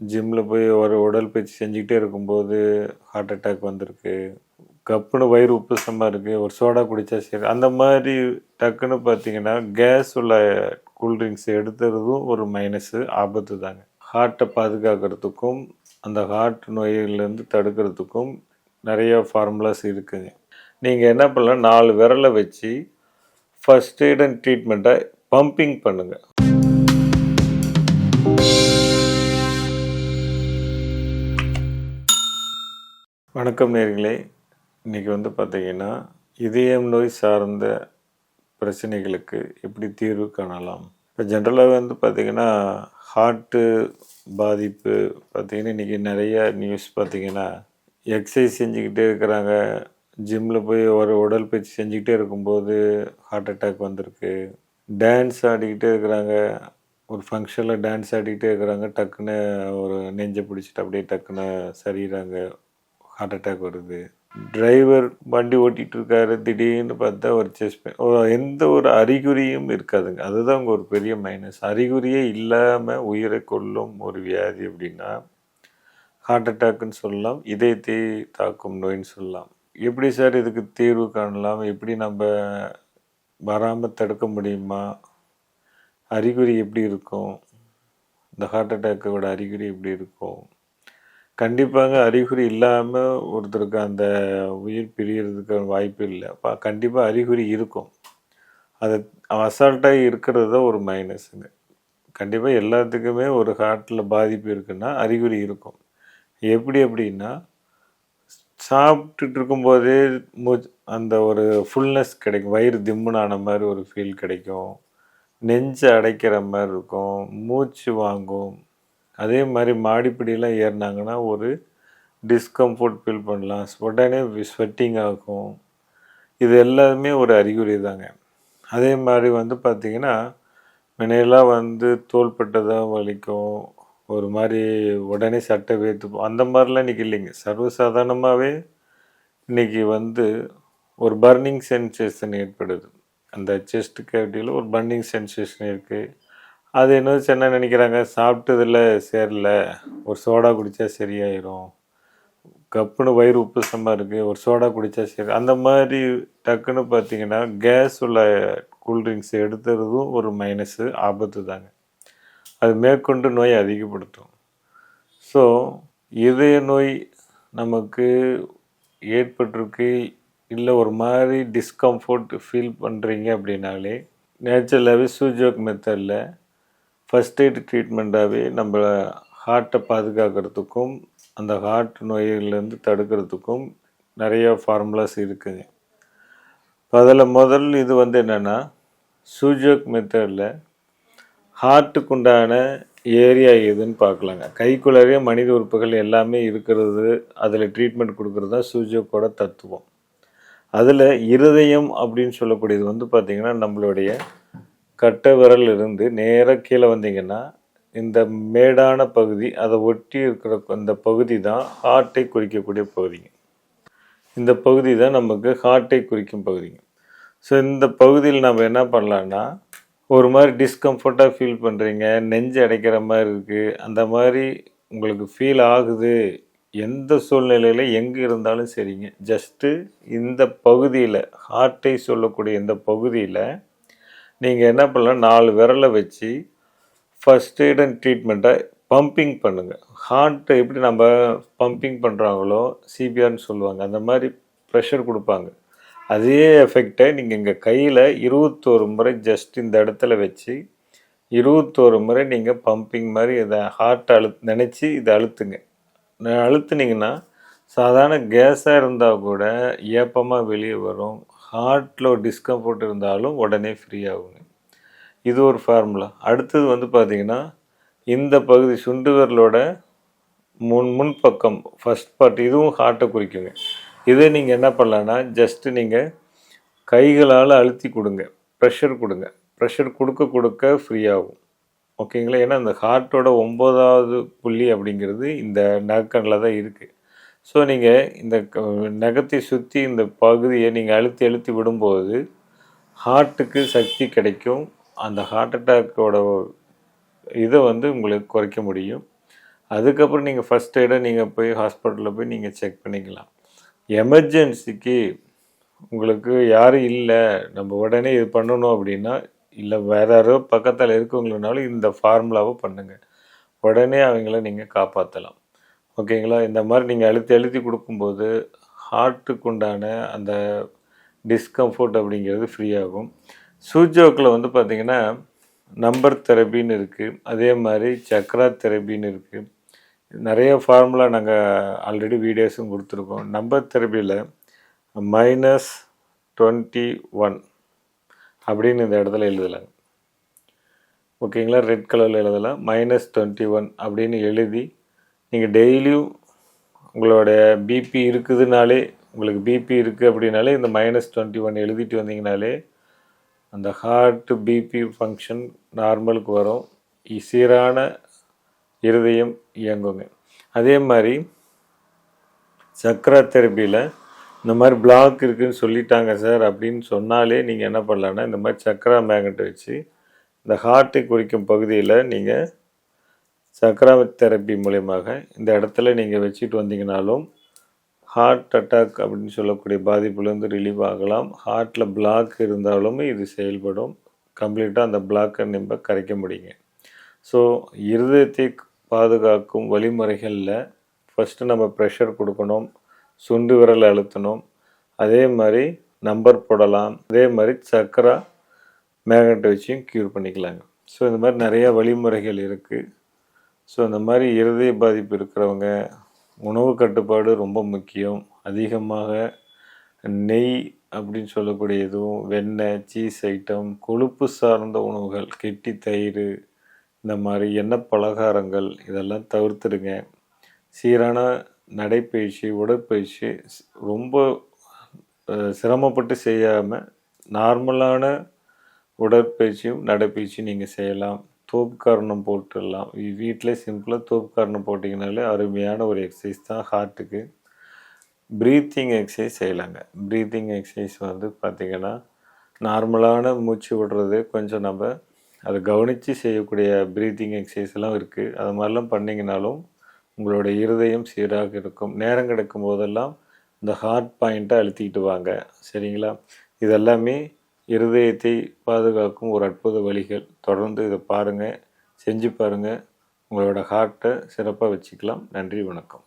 ஜிம்மில் போய் ஒரு உடற்பயிற்சி செஞ்சுக்கிட்டே இருக்கும்போது ஹார்ட் அட்டாக் வந்திருக்கு. கப்புன்னு வயிறு உப்புசமாக இருக்குது ஒரு சோடா குடித்தா சரி. அந்த மாதிரி டக்குன்னு பார்த்தீங்கன்னா கேஸ் உள்ள கூல்ட்ரிங்க்ஸ் எடுத்துறதும் ஒரு மைனஸு ஆபத்து தாங்க. ஹார்ட்டை பாதுகாக்கிறதுக்கும் அந்த ஹார்ட் நோயிலேருந்து தடுக்கிறதுக்கும் நிறைய ஃபார்முலாஸ் இருக்குங்க. நீங்கள் என்ன பண்ணலாம்? நாலு விரலை வச்சு ஃபஸ்ட் எய்ட் அண்ட் ட்ரீட்மெண்ட்டை பம்பிங் பண்ணுங்கள் வணக்கம் நேர்களே. இன்றைக்கி வந்து பார்த்திங்கன்னா இதயம் நோய் சார்ந்த பிரச்சனைகளுக்கு எப்படி தீர்வு காணலாம்? இப்போ ஜென்ரலாக வந்து பார்த்திங்கன்னா ஹார்ட்டு பாதிப்பு பார்த்திங்கன்னா இன்றைக்கி நிறைய நியூஸ் பார்த்திங்கன்னா எக்ஸசைஸ் செஞ்சுக்கிட்டே இருக்கிறாங்க. ஜிம்மில் போய் ஒரு உடற்பயிற்சி செஞ்சுக்கிட்டே இருக்கும்போது ஹார்ட் அட்டாக் வந்திருக்கு. டான்ஸ் ஆடிக்கிட்டே இருக்கிறாங்க. ஒரு ஃபங்க்ஷனில் டான்ஸ் ஆடிக்கிட்டே இருக்கிறாங்க. டக்குன்னு ஒரு நெஞ்சை பிடிச்சிட்டு அப்படியே டக்குன்னு சரிகிறாங்க ஹார்ட் அட்டாக் வருது. டிரைவர் வண்டி ஓட்டிகிட்டு இருக்காரு திடீர்னு பார்த்தா ஒரு செஸ்ட் பெயின் எந்த ஒரு அறிகுறியும் இருக்காதுங்க. அதுதான் அங்கே ஒரு பெரிய மைனஸ் அறிகுறியே இல்லாமல் உயிரை கொள்ளும் ஒரு வியாதி அப்படின்னா ஹார்ட் அட்டாக்குன்னு சொல்லலாம் இதயத்தை தாக்கும் நோயின்னு சொல்லலாம். எப்படி சார் இதுக்கு தீர்வு காணலாம்? எப்படி நம்ம வராமல் தடுக்க முடியுமா? அறிகுறி எப்படி இருக்கும்? இந்த ஹார்ட் அட்டாக்கோட அறிகுறி எப்படி இருக்கும்? கண்டிப்பாக அறிகுறி இல்லாமல் ஒருத்தருக்கு அந்த உயிர் பிரியறதுக்கு வாய்ப்பு இல்லை. அப்போ கண்டிப்பாக அறிகுறி இருக்கும். அது அசால்ட்டாக இருக்கிறது தான் ஒரு மைனஸுங்க கண்டிப்பாக எல்லாத்துக்குமே ஒரு ஹார்ட்டில் பாதிப்பு இருக்குன்னா அறிகுறி இருக்கும். எப்படி அப்படின்னா சாப்பிட்டுட்டு இருக்கும்போதே மூ அந்த ஒரு ஃபுல்னஸ் கிடைக்கும். வயிறு திம்முனான மாதிரி ஒரு ஃபீல் கிடைக்கும். நெஞ்சு அடைக்கிற மாதிரி இருக்கும். மூச்சு வாங்கும். அதே மாதிரி மாடிப்படியெல்லாம் ஏறினாங்கன்னா ஒரு டிஸ்கம்ஃபர்ட் ஃபீல் பண்ணலாம். உடனே ஸ்வெட்டிங் ஆகும் இது எல்லாமே ஒரு அறிகுறி தாங்க. அதே மாதிரி வந்து பார்த்திங்கன்னா முன்னையெல்லாம் வந்து தோள்பட்டதாக வலிக்கும். ஒரு மாதிரி உடனே சட்டை வேத்து அந்த மாதிரிலாம் இன்றைக்கி இல்லைங்க. சர்வசாதாரணமாகவே இன்றைக்கி வந்து ஒரு பர்னிங் சென்சேஷன் ஏற்படுது. அந்த செஸ்ட் கேவிட்டியில் ஒரு பர்னிங் சென்சேஷன் இருக்குது அது என்ன சென்னை நினைக்கிறாங்க? சாப்பிட்டதில் சேரல. ஒரு சோடா குடித்தா சரியாயிரும். கப்புன்னு வயிறு உப்புசமாக இருக்குது ஒரு சோடா குடித்தா சரி. அந்த மாதிரி டக்குன்னு பார்த்தீங்கன்னா கேஸ் உள்ள கூல்ட்ரிங்க்ஸ் எடுத்துறதும் ஒரு மைனஸு ஆபத்து தாங்க. அது மேற்கொண்டு நோயை அதிகப்படுத்தும். ஸோ இதய நோய் நமக்கு ஏற்பட்டிருக்கு. இல்லை ஒரு மாதிரி டிஸ்கம்ஃபர்ட் ஃபீல் பண்ணுறீங்க அப்படின்னாலே நேச்சுரலாகவே சூஜோக் மெத்தடில் ஃபஸ்ட் எய்ட் ட்ரீட்மெண்ட்டாகவே நம்ம ஹார்ட்டை பாதுகாக்கிறதுக்கும் அந்த ஹார்ட் நோய்கள்லேருந்து தடுக்கிறதுக்கும் நிறைய ஃபார்முலாஸ் இருக்குங்க. அதில் முதல் இது வந்து என்னென்னா சூஜோக் மெத்தடில் ஹார்ட்டுக்கு உண்டான ஏரியா எதுன்னு பார்க்கலாங்க. கைக்குள்ளவே மனித உறுப்புகள் எல்லாமே இருக்கிறது அதில் ட்ரீட்மெண்ட் கொடுக்குறது தான் சூஜோக்கோட தத்துவம். அதில் இருதயம் அப்படின்னு சொல்லக்கூடியது வந்து பார்த்திங்கன்னா நம்மளுடைய கட்டை விரல் இருந்து நேராக கீழே வந்தீங்கன்னா இந்த மேடான பகுதி அதை ஒட்டி இருக்கிற அந்த பகுதி தான் ஹார்ட்டை குறிக்கக்கூடிய பகுதிங்க இந்த பகுதி தான் நமக்கு ஹார்ட்டை குறிக்கும் பகுதிங்க ஸோ இந்த பகுதியில் நம்ம என்ன பண்ணலான்னா ஒரு மாதிரி டிஸ்கம்ஃபர்ட்டாக ஃபீல் பண்ணுறீங்க நெஞ்சு அடைக்கிற மாதிரி இருக்குது அந்த மாதிரி உங்களுக்கு ஃபீல் ஆகுது எந்த சூழ்நிலையில் எங்கே இருந்தாலும் சரிங்க. ஜஸ்ட்டு இந்த பகுதியில் ஹார்ட்டை சொல்லக்கூடிய இந்த பகுதியில் நீங்கள் என்ன பண்ணலாம் நாலு விரலை வச்சு ஃபஸ்ட் எய்ட் அண்ட் ட்ரீட்மெண்ட்டை பம்பிங் பண்ணுங்கள் ஹார்ட்டை எப்படி நம்ம பம்பிங் பண்ணுறாங்களோ சிபிஆர்னு சொல்லுவாங்க அந்த மாதிரி ப்ரெஷர் கொடுப்பாங்க. அதே எஃபெக்டை நீங்கள் இங்கே கையில் இருபத்தோரு முறை ஜஸ்ட் இந்த இடத்துல வச்சு இருபத்தோரு முறை நீங்கள் பம்பிங் மாதிரி இதை ஹார்ட் அழு நினச்சி இதை அழுத்துங்க. அழுத்துனீங்கன்னா சாதாரண கேஸாக இருந்தால் கூட ஏப்பமாக வெளியே வரும் ஹார்ட்டில் ஒரு டிஸ்கம்ஃபர்ட் இருந்தாலும் உடனே ஃப்ரீ ஆகுங்க. இது ஒரு ஃபார்முலா அடுத்தது வந்து பார்த்திங்கன்னா இந்த பகுதி சுண்டு விரலோட முன் முன்பக்கம் ஃபஸ்ட் பார்ட் இதுவும் ஹார்ட்டை குறிக்குங்க. இதை நீங்கள் என்ன பண்ணலான்னா ஜஸ்ட்டு நீங்கள் கைகளால் அழுத்தி கொடுங்க. ப்ரெஷர் கொடுங்க. ப்ரெஷர் கொடுக்க கொடுக்க ஃப்ரீ ஆகும். ஓகேங்களா ஏன்னா இந்த ஹார்ட்டோட ஒம்போதாவது புள்ளி அப்படிங்கிறது இந்த நகக்கண்ணில் தான் இருக்குது ஸோ நீங்கள் இந்த நகத்தை சுற்றி இந்த பகுதியை நீங்கள் அழுத்தி அழுத்தி விடும்போது ஹார்ட்டுக்கு சக்தி கிடைக்கும். அந்த ஹார்ட் அட்டாக்கோட இதை வந்து உங்களுக்கு குறைக்க முடியும். அதுக்கப்புறம் நீங்கள் ஃபஸ்ட் எய்டை நீங்கள் போய் ஹாஸ்பிட்டலில் போய் நீங்கள் செக் பண்ணிக்கலாம். எமர்ஜென்சிக்கு உங்களுக்கு யாரும் இல்லை. நம்ம உடனே இது பண்ணணும் அப்படின்னா இல்லை வேற யாரோ பக்கத்தில் இருக்கவங்களுனாலும் இந்த ஃபார்முலாவை பண்ணுங்கள் உடனே அவங்கள நீங்கள் காப்பாற்றலாம் ஓகேங்களா? இந்த மாதிரி நீங்கள் அழுத்தி அழுத்தி கொடுக்கும்போது ஹார்ட்டுக்கு உண்டான அந்த டிஸ்கம்ஃபோர்ட் அப்படிங்கிறது ஃப்ரீ ஆகும். சூஜோக்கில் வந்து பார்த்திங்கன்னா நம்பர் தெரபின்னு இருக்குது அதே மாதிரி சக்ரா தெரபின்னு இருக்குது நிறைய ஃபார்முலா நாங்கள் ஆல்ரெடி வீடியோஸும் கொடுத்துருக்கோம். நம்பர் தெரபியில் மைனஸ் டுவெண்ட்டி ஒன் அப்படின்னு இந்த இடத்துல எழுதலாங்க. ஓகேங்களா? ரெட் கலரில் எழுதலாம். மைனஸ் டுவெண்ட்டி ஒன் அப்படின்னு எழுதி நீங்கள் டெய்லியும் உங்களுடைய பிபி இருக்குதுனாலே உங்களுக்கு பிபி இருக்குது அப்படின்னாலே இந்த மைனஸ் டுவெண்ட்டி ஒன் எழுதிட்டு வந்தீங்கனாலே அந்த ஹார்ட் பிபி ஃபங்க்ஷன் நார்மலுக்கு வரும். சீரான இருதயம் இயங்குங்க. அதே மாதிரி சக்கரா தெரப்பியில் இந்த மாதிரி பிளாக் இருக்குதுன்னு சொல்லிட்டாங்க சார் அப்படின்னு சொன்னாலே நீங்கள் என்ன பண்ணலான்னா இந்த மாதிரி சக்கரா மேக்னெட் வச்சு இந்த ஹார்ட்டை குறிக்கும் பகுதியில் நீங்கள் சக்கரா தெரப்பி மூலயமாக இந்த இடத்துல நீங்கள் வச்சுட்டு வந்தீங்கனாலும் ஹார்ட் அட்டாக் அப்படின்னு சொல்லக்கூடிய பாதிப்புலேருந்து ரிலீவ் ஆகலாம். ஹார்ட்டில் பிளாக் இருந்தாலுமே இது செயல்படும். கம்ப்ளீட்டாக அந்த பிளாக்கை நம்ம கரைக்க முடியுங்க. ஸோ இருதயத்தை பாதுகாக்கும் வழிமுறைகளில் ஃபஸ்ட்டு நம்ம ப்ரெஷர் கொடுக்கணும். சுண்டு விரல் அழுத்தணும். அதே மாதிரி நம்பர் போடலாம். அதே மாதிரி சக்கரா மேக்னெட் வச்சும் க்யூர் பண்ணிக்கலாங்க. ஸோ இந்த மாதிரி நிறையா வழிமுறைகள் இருக்குது ஸோ இந்த மாதிரி இருதய பாதிப்பு இருக்கிறவங்க உணவு கட்டுப்பாடு ரொம்ப முக்கியம். அதிகமாக நெய் அப்படின்னு சொல்லக்கூடிய எதுவும் வெண்ணெய் சீஸ் ஐட்டம் கொழுப்பு சார்ந்த உணவுகள் கெட்டி தயிர் இந்த மாதிரி எண்ணெய் பலகாரங்கள் இதெல்லாம் தவிர்த்துடுங்க. சீரான நடைப்பயிற்சி உடற்பயிற்சி ரொம்ப சிரமப்பட்டு செய்யாமல் நார்மலான உடற்பயிற்சியும் நடைப்பயிற்சியும் நீங்கள் செய்யலாம். தோப்புக்காரணம் போட்டுடலாம். வீட்டிலே சிம்பிளாக தோப்புக்காரணம் போட்டிங்கனாலே அருமையான ஒரு எக்ஸசைஸ் தான் ஹார்ட்டுக்கு ப்ரீத்திங் எக்ஸசைஸ் செய்யலாங்க. ப்ரீத்திங் எக்ஸசைஸ் வந்து பார்த்திங்கன்னா நார்மலான மூச்சு விடுறது கொஞ்சம் நம்ம அதை கவனித்து செய்யக்கூடிய ப்ரீத்திங் எக்ஸசைஸ்லாம் இருக்குது அது மாதிரிலாம் பண்ணிங்கனாலும் உங்களோட இருதயம் சீராக இருக்கும். நேரம் கிடைக்கும் போதெல்லாம் இந்த ஹார்ட் பாயிண்ட்டை அழுத்திக்கிட்டு வாங்க. சரிங்களா? இதெல்லாமே இருதயத்தை பாதுகாக்கும் ஒரு அற்புத வழிகள். தொடர்ந்து இதை பாருங்கள் செஞ்சு பாருங்கள் உங்களோட ஹார்ட்டை சிறப்பாக வச்சுக்கலாம். நன்றி வணக்கம்.